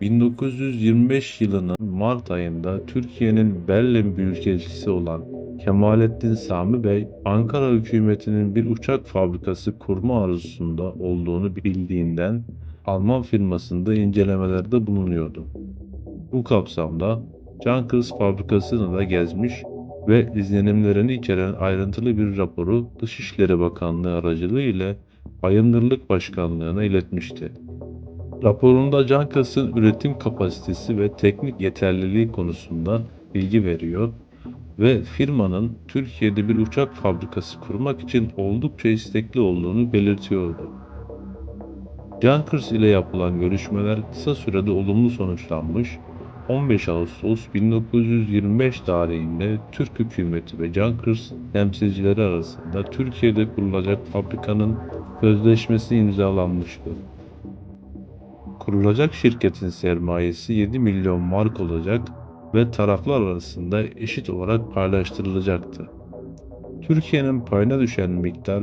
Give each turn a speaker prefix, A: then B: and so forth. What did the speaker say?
A: 1925 yılının Mart ayında Türkiye'nin Berlin Büyükelçisi olan Kemalettin Sami Bey, Ankara hükümetinin bir uçak fabrikası kurma arzusunda olduğunu bildiğinden Alman firmasında incelemelerde bulunuyordu. Bu kapsamda Junkers fabrikasını da gezmiş ve izlenimlerini içeren ayrıntılı bir raporu Dışişleri Bakanlığı aracılığıyla Bayındırlık Başkanlığı'na iletmişti. Raporunda Junkers'ın üretim kapasitesi ve teknik yeterliliği konusunda bilgi veriyor ve firmanın Türkiye'de bir uçak fabrikası kurmak için oldukça istekli olduğunu belirtiyordu. Junkers ile yapılan görüşmeler kısa sürede olumlu sonuçlanmış, 15 Ağustos 1925 tarihinde Türk hükümeti ve Junkers temsilcileri arasında Türkiye'de kurulacak fabrikanın sözleşmesi imzalanmıştı. Kurulacak şirketin sermayesi 7 milyon mark olacak ve taraflar arasında eşit olarak paylaştırılacaktı. Türkiye'nin payına düşen miktar